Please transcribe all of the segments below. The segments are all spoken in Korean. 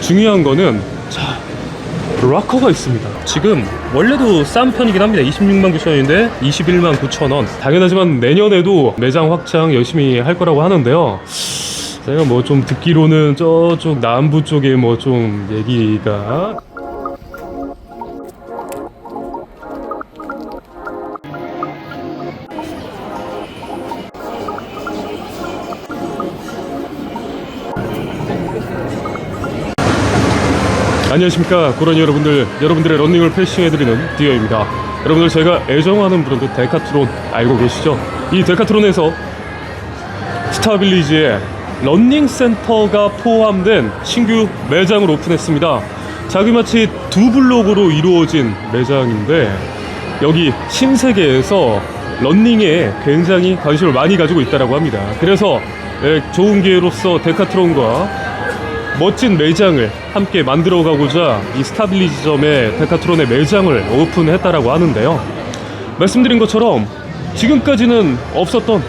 중요한 거는 자 락커가 있습니다. 지금 원래도 싼 편이긴 합니다. 26만 9천 원인데 21만 9천 원. 당연하지만 내년에도 매장 확장 열심히 할 거라고 하는데요. 제가 뭐 좀 듣기로는 저쪽 남부 쪽에 뭐 좀 얘기가 안녕하십니까. 고라니 여러분들 여러분들의 런닝을 패싱해드리는 디어입니다. 여러분들 제가 애정하는 브랜드 데카트론 알고 계시죠? 이 데카트론에서 스타빌리지에 런닝 센터가 포함된 신규 매장을 오픈했습니다. 자그마치 두 블록으로 이루어진 매장인데 여기 신세계에서 런닝에 굉장히 관심을 많이 가지고 있다고 합니다. 그래서 예, 좋은 기회로서 데카트론과 멋진 매장을 함께 만들어가고자 이 스타빌리지점에 데카트론의 매장을 오픈했다라고 하는데요. 말씀드린 것처럼 지금까지는 없었던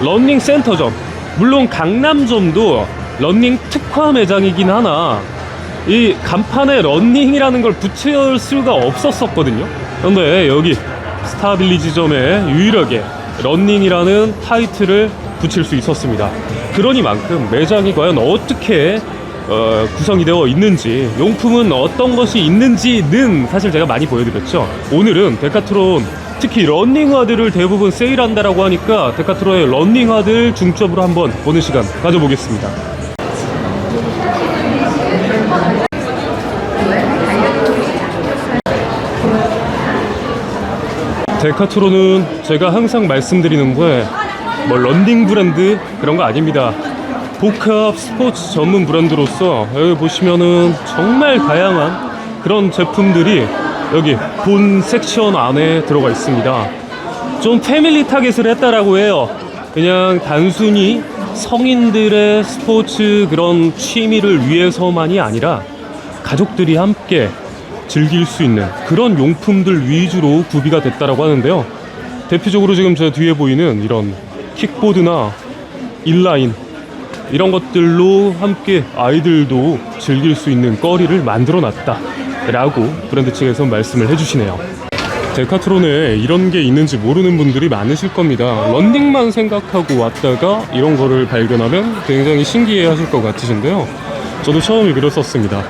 런닝 센터점, 물론 강남점도 런닝 특화 매장이긴 하나 이 간판에 런닝이라는 걸 붙일 수가 없었었거든요. 그런데 여기 스타빌리지점에 유일하게 런닝이라는 타이틀을 붙일 수 있었습니다. 그러니만큼 매장이 과연 어떻게 어, 구성이 되어 있는지 용품은 어떤 것이 있는지는 사실 제가 많이 보여드렸죠. 오늘은 데카트론 특히 런닝화들을 대부분 세일한다라고 하니까 데카트론의 런닝화들 중점으로 한번 보는 시간 가져보겠습니다. 데카트론은 제가 항상 말씀드리는 거에 뭐 런닝 브랜드 그런 거 아닙니다 복합 스포츠 전문 브랜드로서 여기 보시면은 정말 다양한 그런 제품들이 여기 본 섹션 안에 들어가 있습니다. 좀 패밀리 타겟을 했다라고 해요. 그냥 단순히 성인들의 스포츠 그런 취미를 위해서만이 아니라 가족들이 함께 즐길 수 있는 그런 용품들 위주로 구비가 됐다라고 하는데요. 대표적으로 지금 제 뒤에 보이는 이런 킥보드나 인라인 이런 것들로 함께 아이들도 즐길 수 있는 거리를 만들어 놨다 라고 브랜드 측에서 말씀을 해주시네요. 데카트론에 이런 게 있는지 모르는 분들이 많으실 겁니다. 런닝만 생각하고 왔다가 이런 거를 발견하면 굉장히 신기해 하실 것 같으신데요. 저도 처음에 그랬었습니다.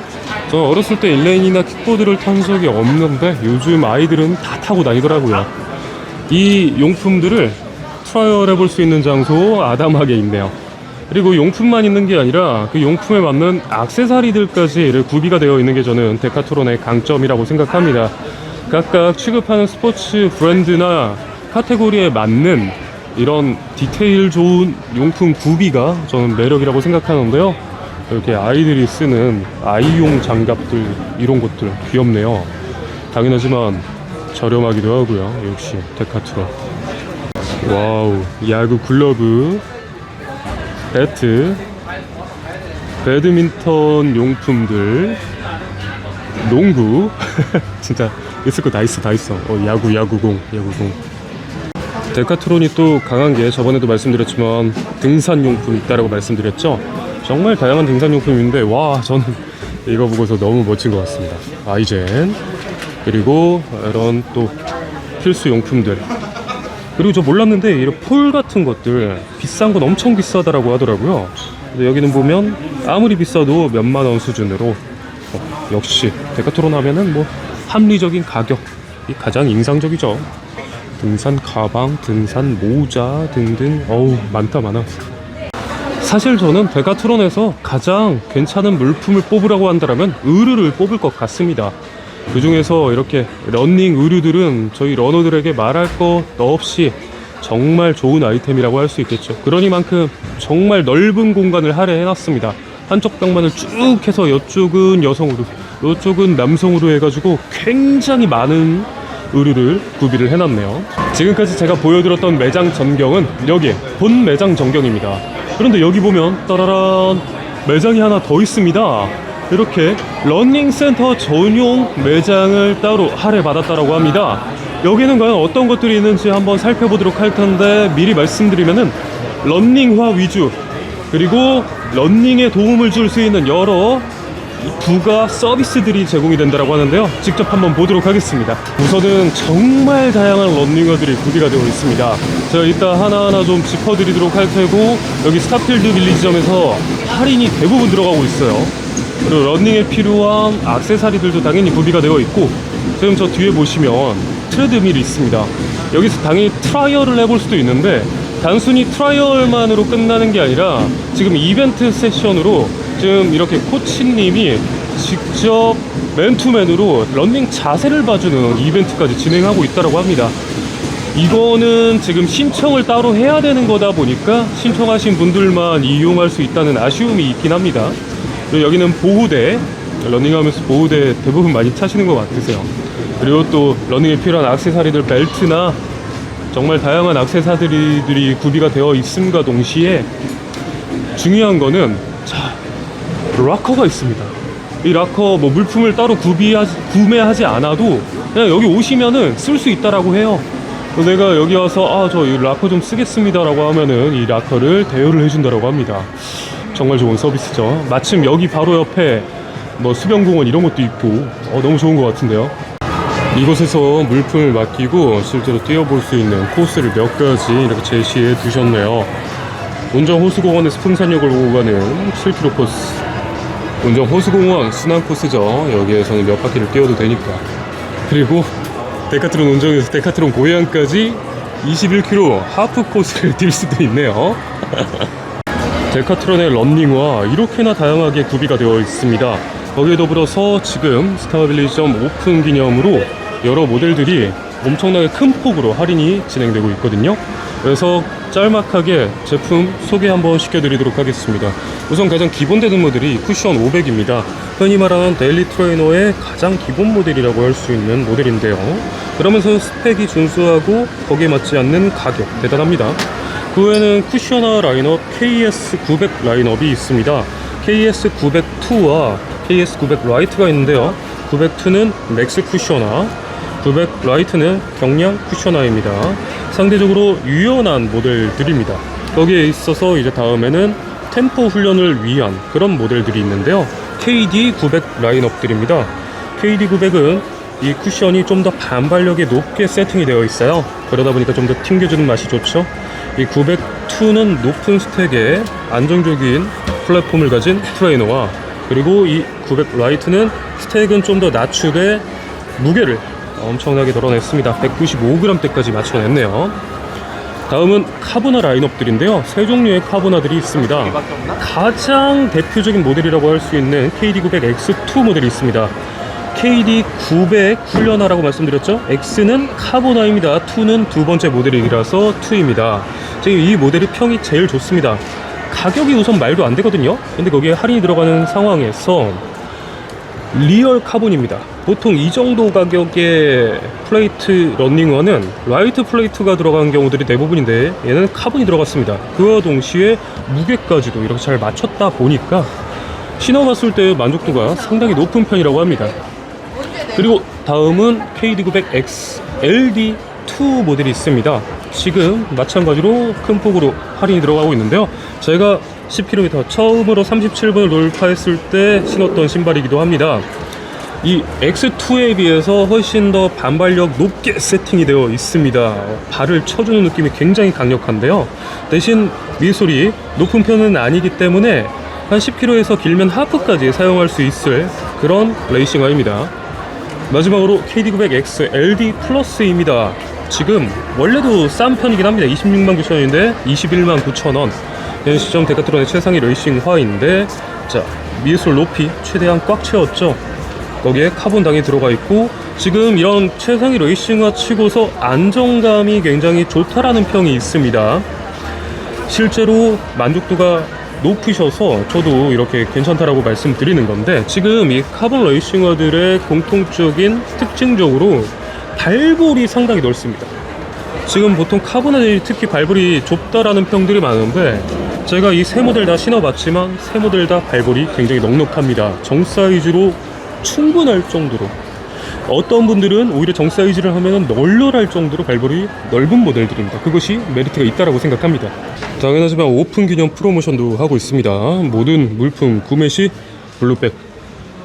저 어렸을 때 인라인이나 킥보드를 탄 적이 없는데 요즘 아이들은 다 타고 다니더라고요. 이 용품들을 트라이얼 해볼 수 있는 장소 아담하게 있네요 그리고 용품만 있는 게 아니라 그 용품에 맞는 악세사리들까지 구비가 되어 있는 게 저는 데카트론의 강점이라고 생각합니다. 각각 취급하는 스포츠 브랜드나 카테고리에 맞는 이런 디테일 좋은 용품 구비가 저는 매력이라고 생각하는데요. 이렇게 아이들이 쓰는 아이용 장갑들 이런 것들 귀엽네요. 당연하지만 저렴하기도 하고요. 역시 데카트론. 와우 야구 글러브 배트, 배드민턴 용품들, 농구, 진짜 있을 거 다 있어, 다 있어. 어, 야구, 야구공, 야구공. 데카트론이 또 강한 게 저번에도 말씀드렸지만 등산 용품 있다라고 말씀드렸죠. 정말 다양한 등산 용품인데 와 저는 이거 보고서 너무 멋진 것 같습니다. 아이젠 그리고 이런 또 필수 용품들 그리고 저 몰랐는데 이런 폴 같은 것들 비싼 건 엄청 비싸다라고 하더라고요. 근데 여기는 보면 아무리 비싸도 몇만 원 수준으로 어, 역시 데카트론 하면은 뭐 합리적인 가격이 가장 인상적이죠. 등산 가방, 등산 모자 등등 어우 많다 많아. 사실 저는 데카트론에서 가장 괜찮은 물품을 뽑으라고 한다면 의류를 뽑을 것 같습니다. 그 중에서 이렇게 런닝 의류들은 저희 러너들에게 말할 것 없이 정말 좋은 아이템이라고 할 수 있겠죠. 그러니만큼 정말 넓은 공간을 할애해 놨습니다. 한쪽 벽만을 쭉 해서 이쪽은 여성으로, 이쪽은 남성으로 해가지고 굉장히 많은 의류를 구비를 해놨네요. 지금까지 제가 보여드렸던 매장 전경은 여기 본 매장 전경입니다. 그런데 여기 보면 따라란 매장이 하나 더 있습니다. 이렇게 러닝센터 전용 매장을 따로 할애받았다고 합니다. 여기는 과연 어떤 것들이 있는지 한번 살펴보도록 할 텐데 미리 말씀드리면은 러닝화 위주 그리고 러닝에 도움을 줄 수 있는 여러 부가 서비스들이 제공이 된다고 하는데요. 직접 한번 보도록 하겠습니다. 우선은 정말 다양한 런닝화들이 구비가 되어 있습니다. 제가 이따 하나하나 좀 짚어드리도록 할 테고 여기 스타필드 빌리지점에서 할인이 대부분 들어가고 있어요. 그리고 런닝에 필요한 악세사리들도 당연히 구비가 되어 있고 지금 저 뒤에 보시면 트레드밀이 있습니다. 여기서 당연히 트라이얼을 해볼 수도 있는데 단순히 트라이얼만으로 끝나는 게 아니라 지금 이벤트 세션으로 지금 이렇게 코치님이 직접 맨투맨으로 런닝 자세를 봐주는 이벤트까지 진행하고 있다고 합니다. 이거는 지금 신청을 따로 해야 되는 거다 보니까 신청하신 분들만 이용할 수 있다는 아쉬움이 있긴 합니다. 그리고 여기는 보호대, 러닝하면서 보호대 대부분 많이 차시는 것 같으세요. 그리고 또 러닝에 필요한 악세사리들 벨트나 정말 다양한 악세사리들이 구비가 되어 있음과 동시에 중요한 거는 자 락커가 있습니다. 이 락커 뭐 물품을 따로 구비하지, 구매하지 않아도 그냥 여기 오시면은 쓸 수 있다라고 해요. 내가 여기 와서 아 저 이 락커 좀 쓰겠습니다라고 하면은 이 락커를 대여를 해준다라고 합니다. 정말 좋은 서비스죠. 마침 여기 바로 옆에 뭐 수변공원 이런 것도 있고 어, 너무 좋은 것 같은데요. 이곳에서 물품을 맡기고 실제로 뛰어볼 수 있는 코스를 몇 가지 이렇게 제시해 두셨네요. 운정 호수공원에서 풍산역을 오고 가는 7km 코스. 운정 호수공원 순환 코스죠. 여기에서는 몇 바퀴를 뛰어도 되니까. 그리고 데카트론 운정에서 데카트론 고향까지 21km 하프 코스를 뛸 수도 있네요. 데카트론의 런닝화 이렇게나 다양하게 구비가 되어 있습니다. 거기에 더불어서 지금 스타빌리점 오픈 기념으로 여러 모델들이 엄청나게 큰 폭으로 할인이 진행되고 있거든요. 그래서 짤막하게 제품 소개 한번 시켜드리도록 하겠습니다. 우선 가장 기본 되는 모델이 쿠션 500입니다. 흔히 말하는 데일리 트레이너의 가장 기본 모델이라고 할 수 있는 모델인데요. 그러면서 스펙이 준수하고 거기에 맞지 않는 가격 대단합니다. 그 외에는 쿠셔너 라인업 KS900 라인업이 있습니다. KS902와 KS900 라이트가 있는데요. 902는 맥스 쿠셔너, 900 라이트는 경량 쿠셔너입니다. 상대적으로 유연한 모델들입니다. 거기에 있어서 이제 다음에는 템포 훈련을 위한 그런 모델들이 있는데요. KD900 라인업들입니다. KD900은 이 쿠션이 좀 더 반발력이 높게 세팅이 되어 있어요. 그러다 보니까 좀 더 튕겨주는 맛이 좋죠. 이 902는 높은 스택에 안정적인 플랫폼을 가진 트레이너와 그리고 이 900 라이트는 스택은 좀 더 낮추되 무게를 엄청나게 덜어냈습니다. 195g대까지 맞춰냈네요. 다음은 카보나 라인업들인데요. 세 종류의 카보나들이 있습니다. 가장 대표적인 모델이라고 할 수 있는 KD900X2 모델이 있습니다. KD900 훈련하라고 말씀드렸죠? X는 카보나입니다. 2는 두 번째 모델이라서 2입니다. 지금 이 모델이 평이 제일 좋습니다. 가격이 우선 말도 안 되거든요. 근데 거기에 할인이 들어가는 상황에서 리얼 카본입니다. 보통 이 정도 가격의 플레이트 런닝화는 라이트 플레이트가 들어간 경우들이 대부분인데 얘는 카본이 들어갔습니다. 그와 동시에 무게까지도 이렇게 잘 맞췄다 보니까 신어봤을 때 만족도가 상당히 높은 편이라고 합니다. 그리고 다음은 KD900X LD2 모델이 있습니다. 지금 마찬가지로 큰 폭으로 할인이 들어가고 있는데요. 제가 10km 처음으로 37분을 돌파했을 때 신었던 신발이기도 합니다. 이 X2에 비해서 훨씬 더 반발력 높게 세팅이 되어 있습니다. 발을 쳐주는 느낌이 굉장히 강력한데요. 대신 미솔이 높은 편은 아니기 때문에 한 10km에서 길면 하프까지 사용할 수 있을 그런 레이싱화입니다. 마지막으로 KD900X LD 플러스입니다. 지금 원래도 싼 편이긴 합니다. 26만 9천 원인데 21만 9천 원. 현 시점 데카트론의 최상위 레이싱화인데 자 미술 높이 최대한 꽉 채웠죠. 거기에 카본 당이 들어가 있고 지금 이런 최상위 레이싱화 치고서 안정감이 굉장히 좋다라는 평이 있습니다. 실제로 만족도가 높으셔서 저도 이렇게 괜찮다라고 말씀드리는 건데 지금 이 카본 레이싱화들의 공통적인 특징적으로 발볼이 상당히 넓습니다. 지금 보통 카본화들이 특히 발볼이 좁다라는 평들이 많은데 제가 이 세 모델 다 신어봤지만 세 모델 다 발볼이 굉장히 넉넉합니다. 정 사이즈로 충분할 정도로 어떤 분들은 오히려 정 사이즈를 하면 널널할 정도로 발볼이 넓은 모델들입니다. 그것이 메리트가 있다라고 생각합니다. 당연하지만 오픈 기념 프로모션도 하고 있습니다. 모든 물품 구매 시 블루백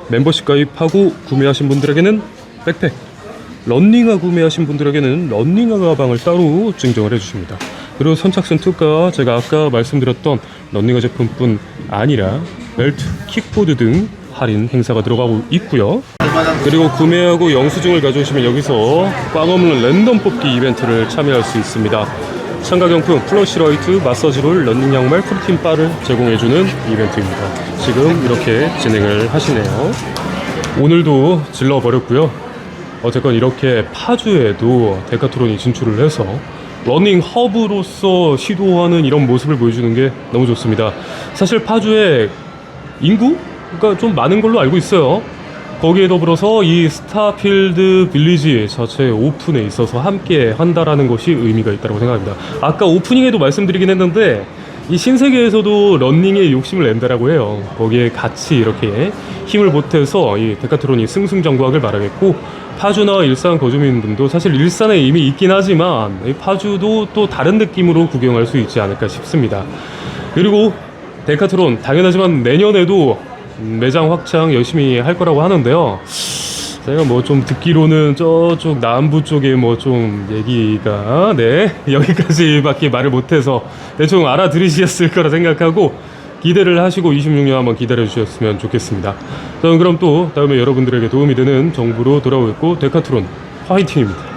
멤버십 가입하고 구매하신 분들에게는 백팩, 런닝화 구매하신 분들에게는 런닝화 가방을 따로 증정을 해주십니다. 그리고 선착순 특가 제가 아까 말씀드렸던 런닝화 제품뿐 아니라 벨트, 킥보드 등 할인 행사가 들어가고 있고요. 그리고 구매하고 영수증을 가져오시면 여기서 꽝 없는 랜덤 뽑기 이벤트를 참여할 수 있습니다. 참가경품 플러시라이트, 마사지롤, 런닝 양말, 프로틴 바를 제공해주는 이벤트입니다. 지금 이렇게 진행을 하시네요. 오늘도 질러버렸고요. 어쨌건 이렇게 파주에도 데카트론이 진출을 해서 러닝 허브로서 시도하는 이런 모습을 보여주는 게 너무 좋습니다. 사실 파주에 인구가 좀 많은 걸로 알고 있어요. 거기에 더불어서 이 스타필드 빌리지 자체 오픈에 있어서 함께 한다라는 것이 의미가 있다고 생각합니다. 아까 오프닝에도 말씀드리긴 했는데 이 신세계에서도 런닝에 욕심을 낸다라고 해요. 거기에 같이 이렇게 힘을 보태서 이 데카트론이 승승장구하길 바라겠고 파주나 일산 거주민분도 사실 일산에 이미 있긴 하지만 이 파주도 또 다른 느낌으로 구경할 수 있지 않을까 싶습니다. 그리고 데카트론 당연하지만 내년에도 음, 매장 확장 열심히 할 거라고 하는데요. 제가 뭐 좀 듣기로는 저쪽 남부 쪽에 뭐 좀 얘기가 네 여기까지밖에 말을 못해서 대충 알아들으셨을 거라 생각하고 기대를 하시고 26년 한번 기다려 주셨으면 좋겠습니다. 저는 그럼 또 다음에 여러분들에게 도움이 되는 정보로 돌아오겠고 데카트론 화이팅입니다.